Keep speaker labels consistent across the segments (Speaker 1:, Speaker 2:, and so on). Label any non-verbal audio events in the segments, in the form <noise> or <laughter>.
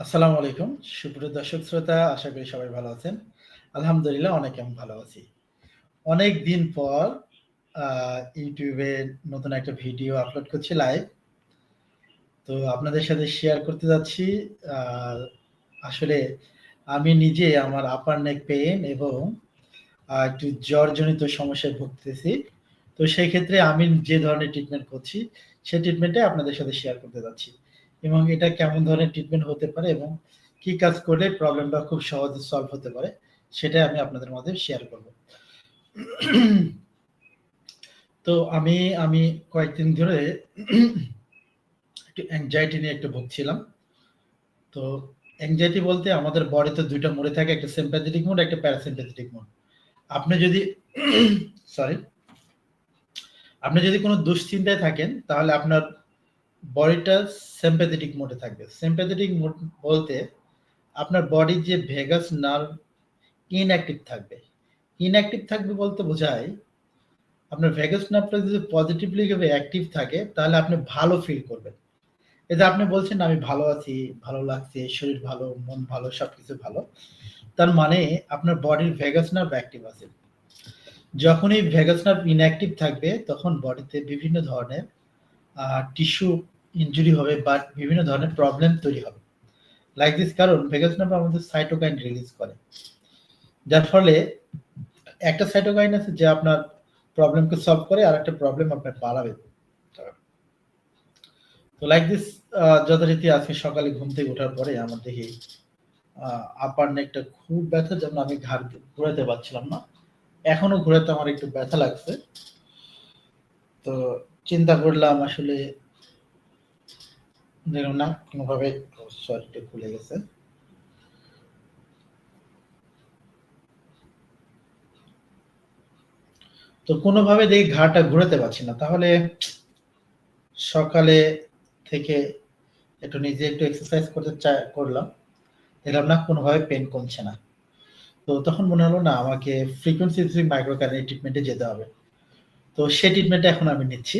Speaker 1: আসসালামু আলাইকুম। সুপ্রিয় দর্শক শ্রোতা, আশা করি সবাই ভালো আছেন। আলহামদুলিল্লাহ অনেক আমি ভালো আছি। অনেক দিন পর ইউটিউবে নতুন একটা ভিডিও আপলোড করছি লাইভ। তো আপনাদের সাথে শেয়ার করতে যাচ্ছি। আসলে আমি নিজে আমার আপার নেক পেন এবং একটু জ্বরজনিত সমস্যায় ভুগতেছি। তো সেই ক্ষেত্রে আমি যে ধরনের ট্রিটমেন্ট করছি সেই ট্রিটমেন্টে আপনাদের সাথে শেয়ার করতে যাচ্ছি। এবং এটা কেমন ধরনের ট্রিটমেন্ট হতে পারে এবং কি কাজ করলে প্রবলেমটা খুব সহজে সলভ হতে পারে, সেটাই আমি আপনাদের মধ্যে শেয়ার করব। তো আমি আমি কয়েকদিন ধরে একটু অ্যাংজাইটি নিয়ে একটু ভুগছিলাম। তো অ্যাংজাইটি বলতে আমাদের বডিতে দুইটা মোড়ে থাকে, একটা সিম্প্যাথেটিক মোড একটা প্যারাসিম্প্যাথেটিক মোড আপনি যদি সরি আপনি যদি কোনো দুশ্চিন্তায় থাকেন, তাহলে আপনার বডিটা সিম্প্যাথেটিক মোডে থাকবে। সিম্প্যাথেটিক মোড বলতে আপনার বডির যে ভেগাস নার্ভ ইনঅ্যাক্টিভ থাকবে। ইনঅ্যাক্টিভ থাকবে বলতে বোঝায় আপনার ভেগাস নার্ভটা যদি পজিটিভলি অ্যাক্টিভ থাকে, তাহলে আপনি ভালো ফিল করবেন। এই যে আপনি বলছেন, আমি ভালো আছি, ভালো লাগছে, শরীর ভালো, মন ভালো সব কিছু ভালো। তার মানে আপনার বডির ভেগাস নার্ভ অ্যাক্টিভ আছে। যখনই ভেগাস নার্ভ ইনঅ্যাক্টিভ থাকবে, তখন বডিতে বিভিন্ন ধরনের টিস্যু ইনজুরি হবে বা বিভিন্ন ধরনের প্রবলেম তৈরি হবে। লাইক দিস কারণ ভেগাস নার্ভ আমাদের সাইটোকাইন রিলিজ করে। যার ফলে একটা সাইটোকাইন আছে যে আপনার প্রবলেমকে সলভ করে আর একটা প্রবলেম আপনার বাড়াবে। তো লাইক দিস যথারীতি আজকে সকালে ঘুম থেকে ওঠার পরে আমার দেখি আপার নেকটা খুব ব্যথা, যেমন আমি ঘাড় ঘুরাতে পারছিলাম না। এখনও ঘুরাতে আমার একটু ব্যথা লাগছে। তো চিন্তা করলাম আসলে দেখুন না, কোনোভাবে সরিটা খুলে গেছে। তো কোনোভাবে দেখি ঘাটা ঘুরাতে পারছি না। তাহলে সকালে থেকে একটু নিজে একটু এক্সারসাইজ করতে করলাম। দেখলাম না, কোনোভাবে পেন কমছে না। তো তখন মনে হলো না, আমাকে ফ্রিকোয়েন্সি মাইক্রো ট্রিটমেন্টে যেতে হবে। তো সেই ট্রিটমেন্টটা এখন আমি নিচ্ছি।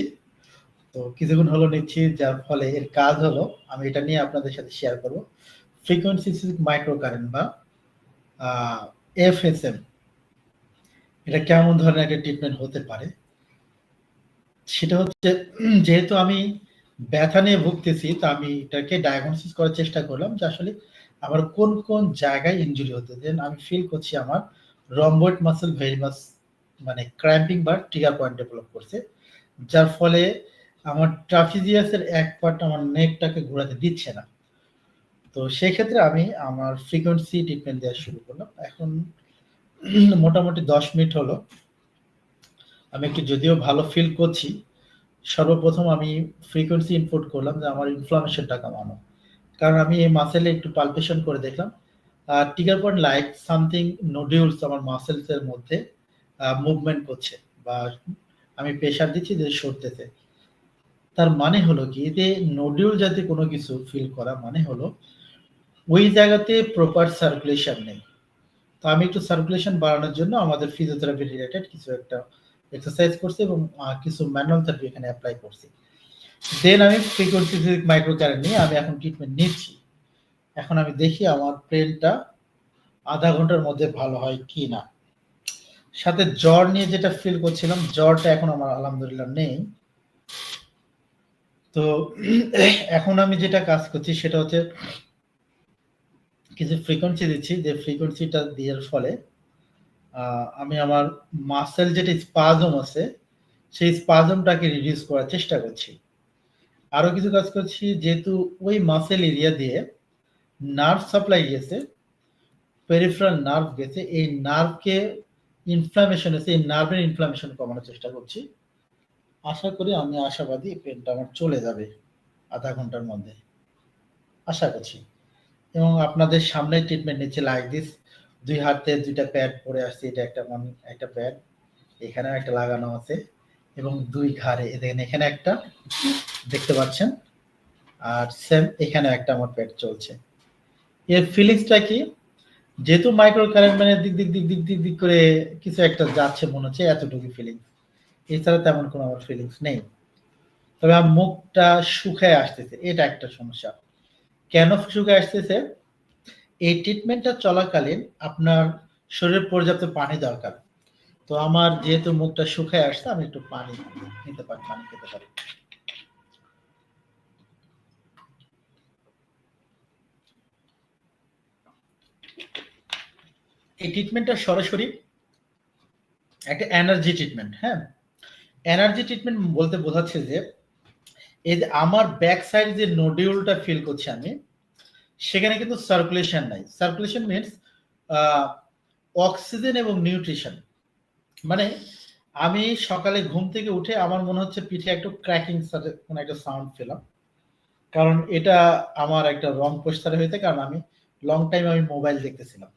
Speaker 1: তো কিছুক্ষণ হলো নিচ্ছি, যার ফলে এর কাজ হলো, আমি এটা নিয়ে আপনাদের সাথে শেয়ার করব। ফ্রিকোয়েন্সি মাইক্রো কারেন্ট বা এফএসএম এটা কেমন ধরনের একটা ট্রিটমেন্ট হতে পারে? সেটা হচ্ছে, যেহেতু আমি ব্যথা নিয়ে ভুগতেছি, তো আমি এটাকে ডায়াগনোসিস করার চেষ্টা করলাম যে আসলে আমার কোন কোন জায়গায় ইঞ্জুরি হতে দেন আমি ফিল করছি আমার রম্বয়েড মাসেল ভেরি মাস মানে ক্র্যাম্পিং বা ট্রিগার পয়েন্ট ডেভেলপ করছে। যার ফলে আমার ট্রাফিজিয়াসের এক পার্ট আমার নেকটাকে ঘোরাতে দিচ্ছে না। তো সেক্ষেত্রে আমি আমার ফ্রিকোয়েন্সি ট্রিটমেন্ট দেওয়া শুরু করলাম। এখন মোটামুটি দশ মিনিট হলো। আমি একটু যদিও ভালো ফিল করছি, সর্বপ্রথম আমি ফ্রিকোয়েন্সি ইনপুট করলাম যে আমার ইনফ্লামেশনটা কমানো। কারণ আমি এই মাসেলে একটু পালপেশন করে দেখলাম। Trigger point like something nodules আমার মাসেলসের মধ্যে মুভমেন্ট করছে বা আমি প্রেশার দিচ্ছি যে সরতেছে। তার মানে হলো কি? যে নোডিউল জাতীয় কোনো কিছু ফিল করা মানে হলো ওই জায়গাতে প্রপার সার্কুলেশন নেই। তো আমি একটু সার্কুলেশন বাড়ানোর জন্য আমাদের ফিজিওথেরাপি রিলেটেড কিছু একটা এক্সারসাইজ করছি এবং কিছু ম্যানুয়াল থেরাপি এখানে অ্যাপ্লাই করছি। দেন আমি ফ্রিকোয়েন্সি মাইক্রো কারেন্ট নিয়ে আমি এখন ট্রিটমেন্ট নিচ্ছি। এখন আমি দেখি আমার ব্রেনটা আধা ঘণ্টার মধ্যে ভালো হয় কি না। সাথে জ্বর নিয়ে যেটা ফিল করছিলাম, জ্বরটা এখন আমার আলহামদুলিল্লাহ নেই। তো <clears throat> এখন আমি যেটা কাজ করছি সেটা হচ্ছে কিছু ফ্রিকোয়েন্সি দিচ্ছি, যে ফ্রিকোয়েন্সিটা দেওয়ার ফলে আমি আমার মাসেল যেটা স্পাজম আছে, সেই স্পাজমটাকে রিডিউস করার চেষ্টা করছি। আরও কিছু কাজ করছি, যেহেতু ওই মাসেল এরিয়া দিয়ে নার্ভ সাপ্লাই গেছে পেরিফেরাল নার্ভ গেছে, এই নার্ভকে ইনফ্লামেশন আছে, এই নার্ভের ইনফ্লামেশন কমানোর চেষ্টা করছি। আশা করি আমি আশাবাদী পেনটা আমার চলে যাবে আধা ঘণ্টার মধ্যে। আশা করছি। এবং আপনাদের সামনে ট্রিটমেন্ট নিচ্ছে লাইক দিস দুই হাতে দুইটা প্যাড পরে আসছে, এটা একটা মানে একটা প্যাড এখানেও একটা লাগানো আছে। এবং দুই ঘাড়ে দেখেন এখানে একটা, দেখতে পাচ্ছেন? আর সেম এখানে একটা আমার প্যাড চলছে। এর ফিলিংসটা কি? যেহেতু মাইক্রো কারেন্ট মানে দিক দিক দিক দিক দিক দিক করে কিছু একটা যাচ্ছে মনে হচ্ছে, এতটুকু ফিলিংস এছাড়া তেমন কোনো আমার ফিলিংস নেই। তবে আমার মুখটা শুকায় আসতেছে, এটা একটা সমস্যা। কেন শুকায় আসতেছে? এই ট্রিটমেন্টটা চলাকালীন আপনার শরীরে পর্যাপ্ত পানি দরকার। তো আমার যেহেতু মুখটা শুকায় আসছে, আমি একটু পানি নিতে পারি, পানি খেতে পারি। এই ট্রিটমেন্টটা সরাসরি একটা এনার্জি ট্রিটমেন্ট হ্যাঁ? এনার্জি ট্রিটমেন্ট বলতে বোঝাচ্ছে যে, এই যে আমার ব্যাক সাইড যে নোডিউলটা ফিল করছি আমি, সেখানে কিন্তু সার্কুলেশন নাই। সার্কুলেশন মিনস অক্সিজেন এবং নিউট্রিশন মানে আমি সকালে ঘুম থেকে উঠে আমার মনে হচ্ছে পিঠে একটু ক্র্যাকিং কোনো একটা সাউন্ড পেলাম। কারণ এটা আমার একটা রং পোস্টারে হয়েছে, কারণ আমি লং টাইম আমি মোবাইল দেখতেছিলাম।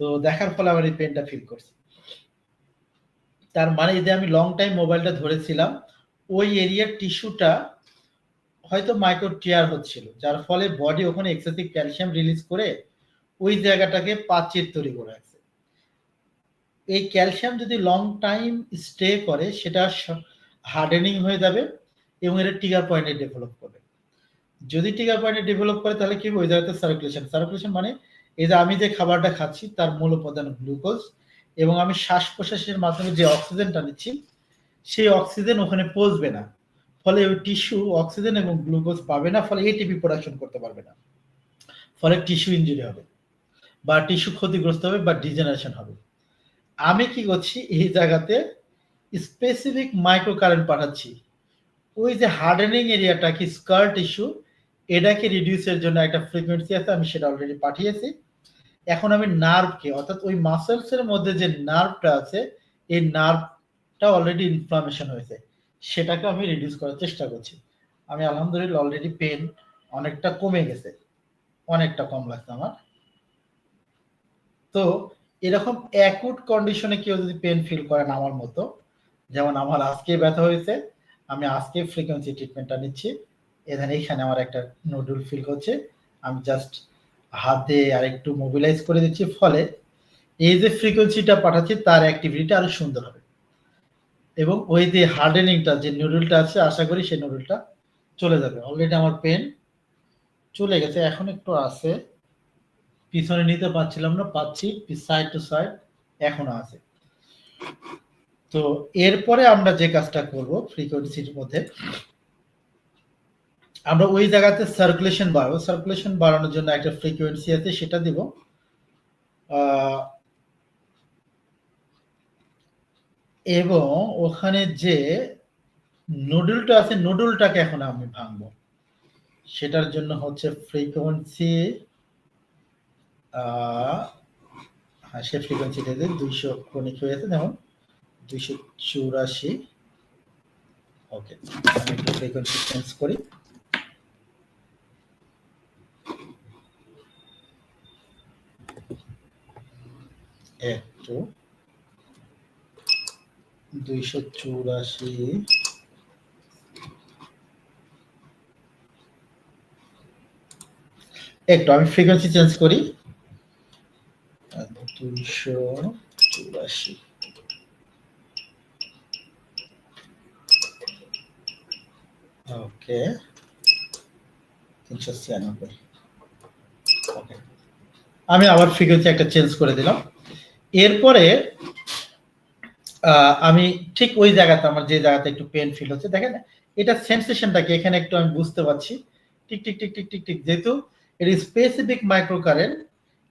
Speaker 1: তো দেখার ফলে আমার এই পেনটা ফিল করছি। তার মানে যে আমি লং টাইম মোবাইলটা ধরেছিলাম, ওই এরিয়ার টিস্যুটা হয়তো মাইক্রো টিয়ার হচ্ছিল, যার ফলে বডি ওখানে এক্সেসিভ ক্যালসিয়াম রিলিজ করে ওই জায়গাটাকে পাচির তৈরি করে রাখছে। এই ক্যালসিয়াম যদি লং টাইম স্টে করে, সেটা হার্ডেনিং হয়ে যাবে এবং এটা টিগার পয়েন্টে ডেভেলপ করবে। যদি টিগার পয়েন্টে ডেভেলপ করে, তাহলে কি ওই জায়গাতে সার্কুলেশন সার্কুলেশন মানে এই যে আমি যে খাবারটা খাচ্ছি, তার মূল উপাদান গ্লুকোজ এবং আমি শ্বাস প্রশ্বাসের মাধ্যমে যে অক্সিজেনটা নিচ্ছি, সেই অক্সিজেন ওখানে পৌঁছবে না। ফলে ওই টিস্যু, অক্সিজেন এবং গ্লুকোজ পাবে না, ফলে এটিপি প্রোডাকশন করতে পারবে না। ফলে টিস্যু ইঞ্জুরি হবে বা টিস্যু ক্ষতিগ্রস্ত হবে বা ডিজেনারেশন হবে। আমি কি করছি, এই জায়গাতে স্পেসিফিক মাইক্রো কারেন্ট পাঠাচ্ছি। ওই যে হার্ডেনিং এরিয়াটা কি স্কার টিস্যু এটাকে রিডিউসের জন্য একটা ফ্রিকোয়েন্সি আছে, আমি সেটা অলরেডি পাঠিয়েছি। এখন আমি নার্ভকে অর্থাৎ ওই মাসেলস এর মধ্যে যে নার্ভটা আছে, এই নার্ভটা অলরেডি ইনফ্লামেশন হয়েছে। সেটাকে আমি রিডিউস করার চেষ্টা করছি। আমি আলহামদুলিল্লাহ অলরেডি পেন অনেকটা কমে গেছে। অনেকটা কম লাগছে আমার। তো এরকম অ্যাকুট কন্ডিশনে কেউ যদি পেন ফিল করেন আমার মতো, যেমন আমার আজকে ব্যথা হয়েছে, আমি আজকে ফ্রিকোয়েন্সি ট্রিটমেন্টটা নিচ্ছি। এখানে এখানে আমার একটা নোডুল ফিল করছে। আমি জাস্ট হাতে আর একটু মোবিলাইজ করে দিচ্ছি। ফলে এই যে ফ্রিকোয়েন্সিটা পাঠাচ্ছি, তার অ্যাক্টিভিটিটা আরও সুন্দর হবে। এবং ওই যে হার্ডেনিংটা যে নুডলটা আছে, আশা করি সেই নুডলটা চলে যাবে। অলরেডি আমার পেন চলে গেছে, এখন একটু আছে। পিছনে নিতে পারছিলাম না, পাচ্ছি সাইড টু সাইড এখনও আছে। তো এরপরে আমরা যে কাজটা করব ফ্রিকোয়েন্সির মধ্যে আমরা ওই জায়গাতে সার্কুলেশন বাড়াবো। সার্কুলেশন বাড়ানোর জন্য একটা ফ্রিকোয়েন্সি আছে, সেটা দিব। এবং ওখানে যে নুডলটা আছে নুডলটাকে এখন আমি ভাঙবো। সেটার জন্য হচ্ছে ফ্রিকোয়েন্সি হ্যাঁ সে ফ্রিকোয়েন্সিটা দিয়ে দুইশো ক্রনিক হয়েছে যেমন দুইশো চুরাশি। ওকে আমি একটু ফ্রিকোয়েন্সি চেঞ্জ করি। একটু দুইশো চুরাশি একটু আমি ফ্রিকোয়েন্সি চেঞ্জ করি। দুইশো চুরাশি। ওকে তিনশো ছিয়ানব্বই। আমি আবার ফ্রিকোয়েন্সি একটা চেঞ্জ করে দিলাম। এরপরে আমি ঠিক ওই জায়গাতে, আমার যে জায়গাতে একটু পেন ফিল হচ্ছে, দেখেন, এটা সেন্সেশনটাকে এখানে একটু আমি বুঝতে পারছি। Tick tick tick tick tick tick, যেহেতু এর স্পেসিফিক মাইক্রো কারেন্ট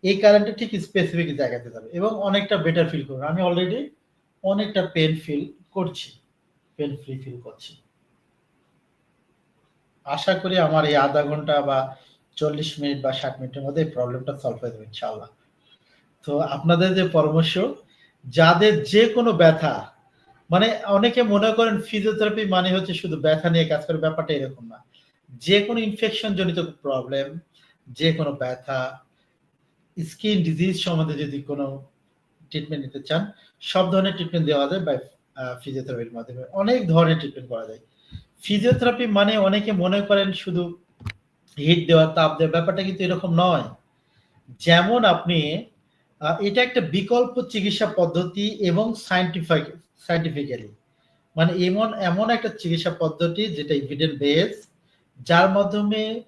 Speaker 1: এই কারেন্টটা ঠিক স্পেসিফিক জায়গাতে যাবে এবং অনেকটা বেটার ফিল করবে। আমি অলরেডি অনেকটা পেন ফিল করছি পেন ফ্রি ফিল করছি। আশা করি আমার এই আধা ঘণ্টা বা চল্লিশ মিনিট বা ষাট মিনিটের মধ্যে এই প্রবলেমটা সলভ হয়ে যাবে ইনশাল্লাহ তো আপনাদের যে পরামর্শ, যাদের যে কোনো ব্যথা মানে অনেকে মনে করেন ফিজিওথেরাপি মানে হচ্ছে শুধু ব্যথা নিয়ে কাজ করে, ব্যাপারটা এরকম না। যে কোনো ইনফেকশন জনিত প্রবলেম যে কোনো ব্যথা স্কিন ডিজিজ সম্বন্ধে যদি কোনো ট্রিটমেন্ট নিতে চান, সব ধরনের ট্রিটমেন্ট দেওয়া যায় বা ফিজিওথেরাপির মাধ্যমে। অনেক ধরনের ট্রিটমেন্ট করা যায়। ফিজিওথেরাপি মানে অনেকে মনে করেন শুধু হিট দেওয়া, তাপ দেওয়া, ব্যাপারটা কিন্তু এরকম নয়। যেমন আপনি এটা একটা বিকল্প চিকিৎসা পদ্ধতি এবং সাইন্টিফিক সাইন্টিফিক্যালি মানে এমন এমন একটা চিকিৎসা পদ্ধতি যেটা ইভিডেন্স বেস যার মাধ্যমে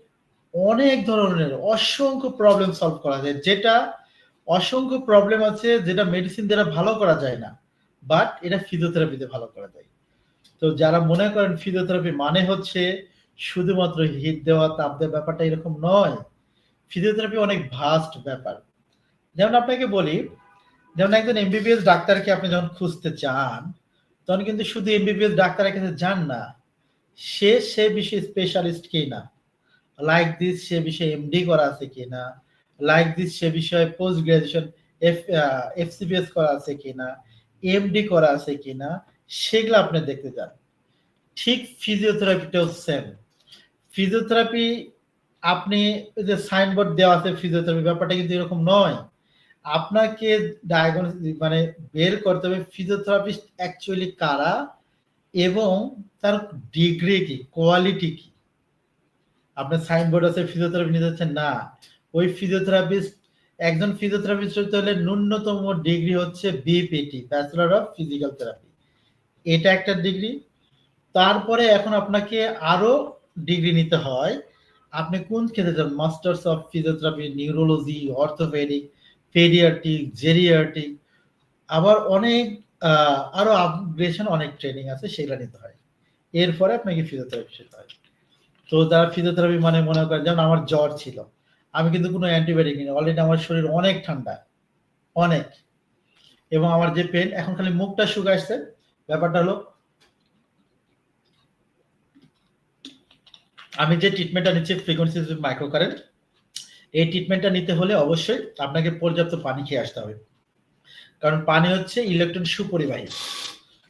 Speaker 1: অনেক ধরনের অসংখ্য প্রবলেম সলভ করা যায়। যেটা অসংখ্য প্রবলেম আছে যেটা মেডিসিন দ্বারা ভালো করা যায় না বাট এটা ফিজিওথেরাপিতে ভালো করা যায়। তো যারা মনে করেন ফিজিওথেরাপি মানে হচ্ছে শুধুমাত্র হিট দেওয়া, তাপ দেওয়া ব্যাপারটা এরকম নয়। ফিজিওথেরাপি অনেক ভাস্ট ব্যাপার। যেমন আপনাকে বলি, যেমন একজন এমবিবিএস ডাক্তারকে আপনি যখন খুঁজতে চান, তখন কিন্তু শুধু এমবিবিএস ডাক্তারের কাছে যান না, সে সে বিষয়ে স্পেশালিস্ট কি না লাইক দিস সে বিষয়ে এমডি করা আছে কিনা লাইক দিস সে বিষয়ে পোস্ট গ্রাজুয়েশন এফ এফসিবিএস করা আছে কিনা এমডি করা আছে কিনা, সেগুলো আপনি দেখতে যান ঠিক ফিজিওথেরাপিটাও সেম ফিজিওথেরাপি আপনি যে সাইনবোর্ড দেওয়া আছে ফিজিওথেরাপি ব্যাপারটা কিন্তু এরকম নয়। আপনাকে ডায়াগনোসিস মানে বের করতে হবে ফিজিওথেরাপিস্ট অ্যাকচুয়ালি কারা এবং তার ডিগ্রি কি কোয়ালিটি কি? আপনার সাইনবোর্ড আছে ফিজিওথেরাপি নিতে যাচ্ছেন না। ওই ফিজিওথেরাপিস্ট একজন ফিজিওথেরাপিস্ট হতে হলে ন্যূনতম ডিগ্রি হচ্ছে BPT bachelor of physical therapy এটা একটা ডিগ্রি তারপরে এখন আপনাকে আরও ডিগ্রি নিতে হয়। আপনি কোন ক্ষেত্রে? Masters of physiotherapy neurology orthopaedic paediatric geriatric আবার অনেক আরও আপগ্রেশন অনেক ট্রেনিং আছে, সেগুলো নিতে হয়। এরপরে আপনাকে ফিজিওথেরাপি শিখতে হয়। তো যারা ফিজিওথেরাপি মানে মনে করেন, যেমন আমার জ্বর ছিল, আমি কিন্তু কোনো অ্যান্টিবায়োটিক নিই অলরেডি আমার শরীর অনেক ঠান্ডা, অনেক। এবং আমার যে পেন এখন খালি মুখটা শুকাইছে ব্যাপারটা হলো, আমি যে ট্রিটমেন্টটা নিচ্ছি ফ্রিকোয়েন্সি মাইক্রো কারেন্ট এই ট্রিটমেন্টটা নিতে হলে অবশ্যই আপনাকে পর্যাপ্ত পানি খেয়ে আসতে হবে। কারণ পানি হচ্ছে ইলেকট্রন সুপরিবাহী।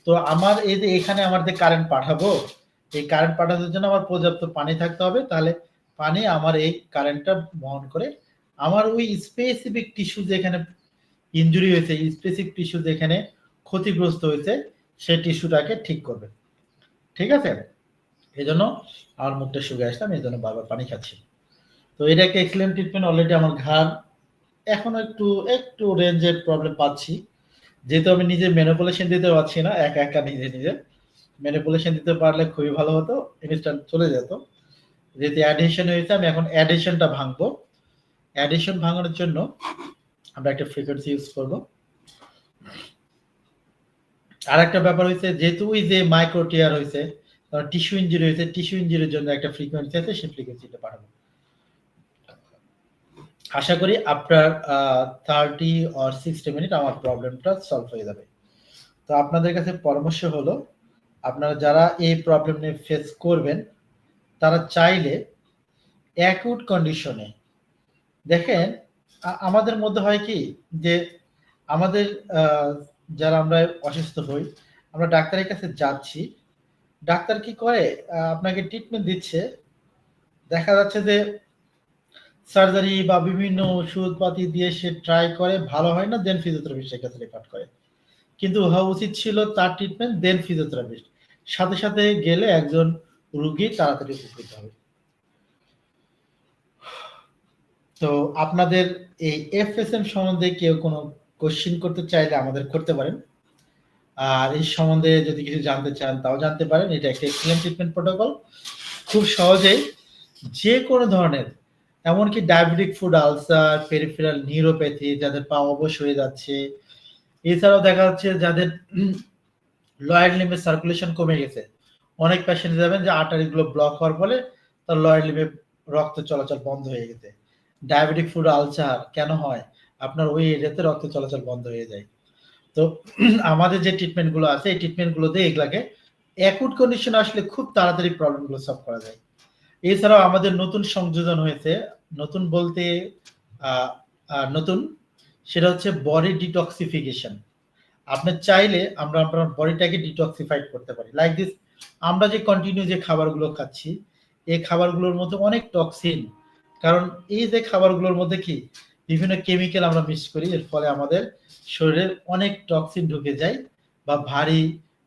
Speaker 1: তো আমার এই যে এখানে আমার যে কারেন্ট পাঠাবো, এই কারেন্ট পাঠানোর জন্য আমার পর্যাপ্ত পানি থাকতে হবে। তাহলে পানি আমার এই কারেন্টটা বহন করে আমার ওই স্পেসিফিক টিস্যু যেখানে ইঞ্জুরি হয়েছে স্পেসিফিক টিস্যু যেখানে ক্ষতিগ্রস্ত হয়েছে, সেই টিস্যুটাকে ঠিক করবে। ঠিক আছে? এই জন্য আমার মুখটা শুকিয়ে আসলাম এই জন্য বারবার পানি খাচ্ছি। তো এটা একটা এক্সিলেন্ট ট্রিটমেন্ট অলরেডি আমার ঘাড় এখন একটু একটু রেঞ্জের প্রবলেম পাচ্ছি। যেহেতু আমি নিজে মেনোপুলেশন দিতে পারছি না, একা একা নিজে নিজে। মেনোপুলেশন দিতে পারলে খুবই ভালো হতো ইনস্ট্যান্ট চলে যেত। যেহেতু অ্যাডিশন হয়েছে, আমি এখন অ্যাডিশনটা ভাঙবো। অ্যাডিশন ভাঙানোর জন্য আমরা একটা ফ্রিকোয়েন্সি ইউজ করব। আর একটা ব্যাপার হয়েছে, যেহেতু ওই যে মাইক্রোটিয়ার হয়েছে টিস্যু ইঞ্জুরি হয়েছে টিস্যু ইঞ্জুরির জন্য একটা ফ্রিকোয়েন্সি আছে, সেই ফ্রিকোয়েন্সিটা পাঠাবো আশা করি আপনার থার্টি অর সিক্সটি মিনিট আমার প্রবলেমটা সলভ হয়ে যাবে। তো আপনাদের কাছে পরামর্শ হলো, আপনারা যারা এই প্রবলেম নিয়ে ফেস করবেন, তারা চাইলে অ্যাকুট কন্ডিশনে দেখেন আমাদের মধ্যে হয় কি যে আমাদের যারা আমরা অসুস্থ হই, আমরা ডাক্তারের কাছে যাচ্ছি, ডাক্তার কি করে আপনাকে ট্রিটমেন্ট দিচ্ছে, দেখা যাচ্ছে যে সার্জারি বা বিভিন্ন ওষুধপাতি দিয়ে সে ট্রাই করে, ভালো হয় না দেন ফিজিওথেরাপিস্টের কাছে রেফার করে। কিন্তু হওয়া উচিত ছিল তার ট্রিটমেন্ট দেন ফিজিওথেরাপিস্ট সাথে সাথে গেলে একজন রুগী তাড়াতাড়ি উপকৃত হবে। তো আপনাদের এই এফএসএম সম্বন্ধে কেউ কোনো কোশ্চিন করতে চাইলে আমাদের করতে পারেন। আর এই সম্বন্ধে যদি কিছু জানতে চান, তাও জানতে পারেন। এটা একটা এক্সিলেন্ট ট্রিটমেন্ট প্রোটোকল খুব সহজেই যে কোনো ধরনের এমনকি diabetic foot, ulcer, peripheral neuropathy যাদের পা অবশ হয়ে যাচ্ছে। এছাড়াও দেখা যাচ্ছে যাদের লয়ার লিম্বের সার্কুলেশন কমে গেছে। অনেক পেশেন্ট যাবেন যে আর্টারিগুলো ব্লক হওয়ার ফলে তার লয়ার লিম্বে রক্ত চলাচল বন্ধ হয়ে গেছে। ডায়াবেটিক ফুড, আলসার কেন হয়? আপনার ওই এরিয়াতে রক্ত চলাচল বন্ধ হয়ে যায়। তো আমাদের যে ট্রিটমেন্টগুলো আছে, এই ট্রিটমেন্টগুলোতে এগুলাকে অ্যাকুট কন্ডিশন আসলে খুব তাড়াতাড়ি প্রবলেমগুলো সলভ করা যায়। এছাড়াও আমাদের নতুন সংযোজন হয়েছে নতুন বলতে নতুন, সেটা হচ্ছে বডি ডিটক্সিফিকেশন আপনি চাইলে আমরা আপনার বডিটাকে ডিটক্সিফাইড করতে পারি। লাইক দিস আমরা যে কন্টিনিউ যে খাবারগুলো খাচ্ছি, এই খাবারগুলোর মধ্যে অনেক টক্সিন কারণ এই যে খাবারগুলোর মধ্যে কি, বিভিন্ন কেমিক্যাল আমরা মিক্স করি, এর ফলে আমাদের শরীরে অনেক টক্সিন ঢুকে যায় বা ভারী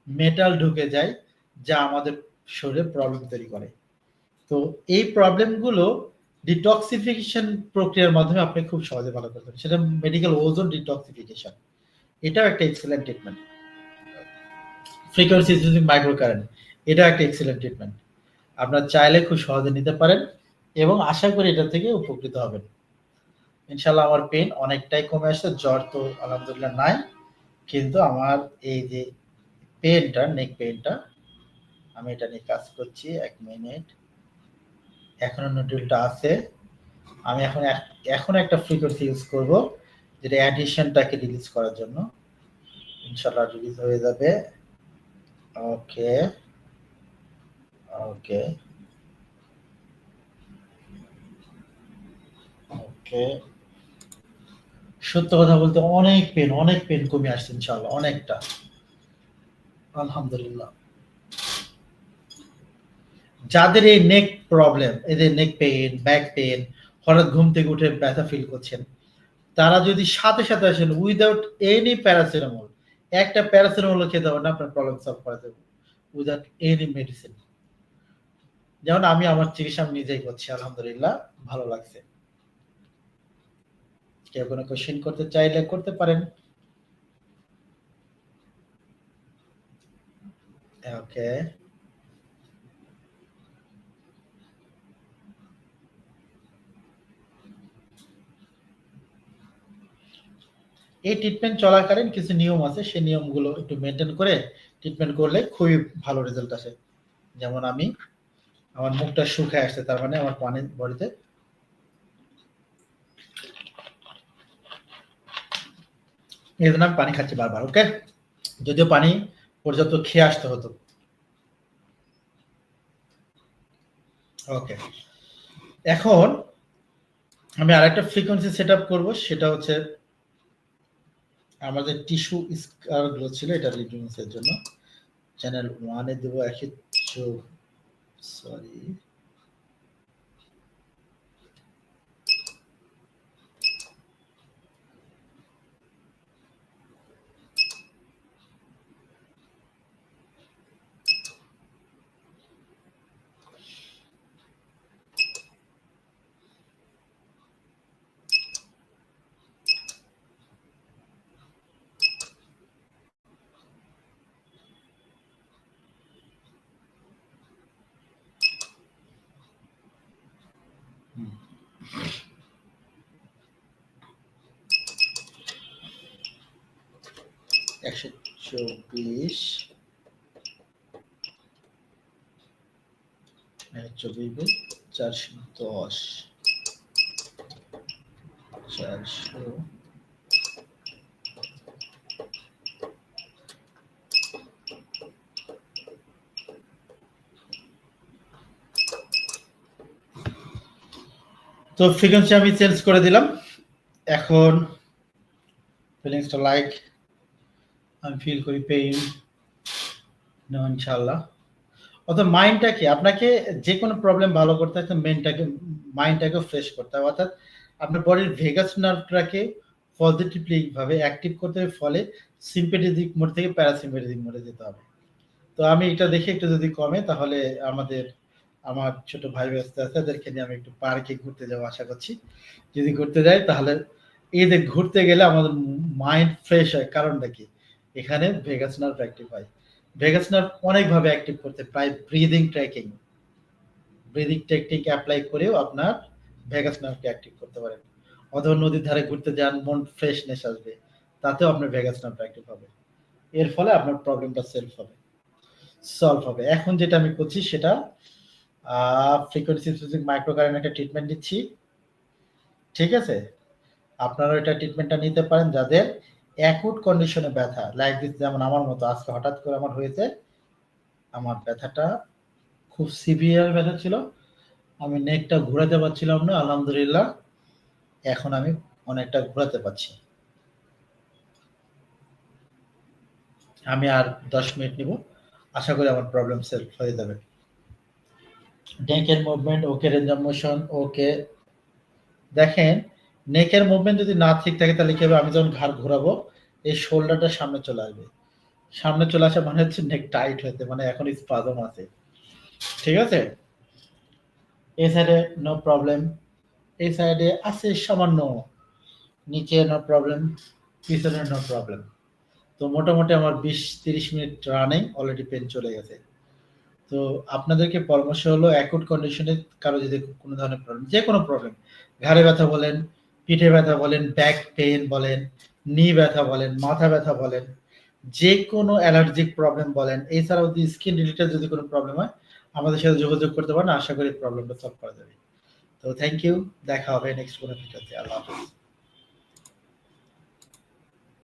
Speaker 1: মেটাল ঢুকে যায়, যা আমাদের শরীরে প্রবলেম তৈরি করে। তো এই প্রবলেমগুলো ডিটক্সিফিকেশন প্রক্রিয়ার মাধ্যমে আপনি খুব সহজে ভালো করতে পারেন সেটা মেডিকেল ওজন ডিটক্সিফিকেশন এটাও একটা excellent treatment frequency using micro current এটাও একটা এক্সেলেন্ট ট্রিটমেন্ট আপনার চাইলে খুব সহজে নিতে পারেন এবং আশা করি এটা থেকে উপকৃত হবেন। ইনশাল্লাহ আমার পেন অনেকটাই কমে আসছে, জ্বর তো আলহামদুলিল্লাহ নাই। কিন্তু আমার এই যে পেনটা নেক পেনটা আমি এটা নিয়ে কাজ করছি এক মিনিট এখনও নোডুলটা আছে। আমি এখন এখন একটা ফ্রিকোয়েন্সি ইউজ করব, যেটা অ্যাডিশনটাকে রিলিজ করার জন্য। ইনশাল্লাহ রিলিজ হয়ে যাবে। ওকে। ওকে। ওকে। সত্য কথা বলতে অনেক পেন অনেক পেন কমে আসছে ইনশাল্লাহ অনেকটা। আলহামদুলিল্লাহ। যাদের এই নেক প্রবলেম এদের নেক পেন ব্যাক পেন হঠাৎ ঘুম থেকে উঠে ব্যথা ফিল করছেন। তারা যদি সাথে সাথে আসেন উইদাউট এনি প্যারাসিটামল একটা প্যারাসিটামল খেতে হবে না, আপনার প্রবলেম সলভ করা যাবে উইদাউট এনি মেডিসিন যেমন আমি, আমার চিকিৎসা আমি নিজেই করছি, আলহামদুলিল্লাহ, ভালো লাগছে। কেউ কোনো কোশ্চেন করতে চাইলে করতে পারেন। ওকে এই ট্রিটমেন্ট চলাকালীন কিছু নিয়ম আছে, সেই নিয়মগুলো একটু মেনটেন করে ট্রিটমেন্ট করলে খুবই ভালো রেজাল্ট আসে। যেমন আমি, আমার মুখটা শুকায় আসছে, তার মানে আমার পানি বডিতে এই জন্য পানি খাচ্ছি বারবার ওকে যদিও পানি পর্যাপ্ত খেয়ে আসতে হতো। ওকে এখন আমি আরেকটা ফ্রিকোয়েন্সি সেট আপ করব, সেটা হচ্ছে আমাদের টিস্যু স্কারগুলো ছিল এটা রিডিউস এর জন্য। চ্যানেল ওয়ানে দেবো একশো সরি একশো চব্বিশ চব্বিশ চারশো দশ। চারশো তো ফ্রিকোয়েন্সি আমি চেঞ্জ করে দিলাম। এখন ফিলিংসটা লাইক আমি ফিল করি পেইন ইনশাল্লাহ অর্থাৎ মাইন্ডটাকে আপনাকে যে কোনো প্রবলেম ভালো করতে হয় মেনটাকে মাইন্ডটাকে ফ্রেশ করতে হবে। অর্থাৎ আপনার বডির ভেগাস নার্ভটাকে পজিটিভলি ভাবে অ্যাক্টিভ করতে হবে, ফলে সিম্পেথেটিক মোড থেকে প্যারাসিম্পেথেটিক মোডে যেতে হবে। তো আমি এটা দেখে একটু যদি কমে, তাহলে আমাদের, আমার ছোট ভাই ব্যস্ত আছে তাদেরকে নিয়ে আমি একটু পার্কে ঘুরতে যাব আশা করছি। যদি ঘুরতে যাই, তাহলে যে ঘুরতে গেলে আমাদের মাইন্ড ফ্রেশ হয়। কারণটা কি? এখানে ভেগাস নার্ভ অ্যাক্টিভ হয়। ভেগাস নার্ভ অনেকভাবে অ্যাক্টিভ করতে প্রায় breathing tracking breathing technique apply করেও আপনার ভেগাস নার্ভকে অ্যাক্টিভ করতে পারেন। অথবা নদীর ধারে ঘুরতে যান, মন ফ্রেশনেস আসবে, তাতেও আপনার ভেগাস নার্ভ অ্যাক্টিভ হবে। এর ফলে আপনার প্রবলেমটা সেলফ হবে। সলভ হবে। এখন যেটা আমি করছি সেটা ফ্রিকোয়েন্সি স্পেসিফিক মাইক্রোকারেন্ট একটা ট্রিটমেন্ট দিচ্ছি ঠিক আছে? আপনারা এটা ট্রিটমেন্টটা নিতে পারেন যাদের অ্যাকুট কন্ডিশনে ব্যথা লাইক দিস যেমন আমার মতো, আজকে হঠাৎ করে আমার হয়েছে, আমার ব্যথাটা খুব সিভিয়ার ব্যথা ছিল, আমি নেকটা ঘোরাতে পারছিলাম না, আলহামদুলিল্লাহ, এখন আমি অনেকটা ঘোরাতে পারছি। আমি আর দশ মিনিট নিব, আশা করি আমার প্রবলেম সলভ হয়ে যাবে। নেকের movement okay range of motion okay দেখেন নেকের মুভমেন্ট যদি না ঠিক থাকে, তাহলে কি হবে? আমি যখন ঘাড় ঘোরাবো, এই শোল্ডারটা সামনে চলে আসবে। সামনে চলে আসা মানে হচ্ছে নেক টাইট হয়েছে মানে এখন স্পাজম আছে। ঠিক আছে? এই সাইডে নো প্রবলেম এই সাইডে আছে সামান্য। নিচে নো প্রবলেম পিছনে নো প্রবলেম তো মোটামুটি আমার বিশ তিরিশ মিনিট রানিং অলরেডি পেন চলে গেছে। তো আপনাদেরকে পরামর্শ হলো অ্যাকুট কন্ডিশনে কারও যদি কোনো ধরনের প্রবলেম যে কোনো প্রবলেম ঘাড়ে ব্যথা বলেন পিঠে ব্যথা বলেন ব্যাক পেন বলেন নি ব্যথা বলেন, মাথা ব্যথা বলেন যে কোনো অ্যালার্জিক প্রবলেম বলেন এছাড়াও যদি স্কিন রিলেটেড যদি কোনো প্রবলেম হয়, আমাদের সাথে যোগাযোগ করতে পারেন, আশা করি প্রবলেমটা সলভ করা যাবে। তো থ্যাংক ইউ দেখা হবে নেক্সট কোনো ভিডিওতে, আল্লাহ হাফিজ।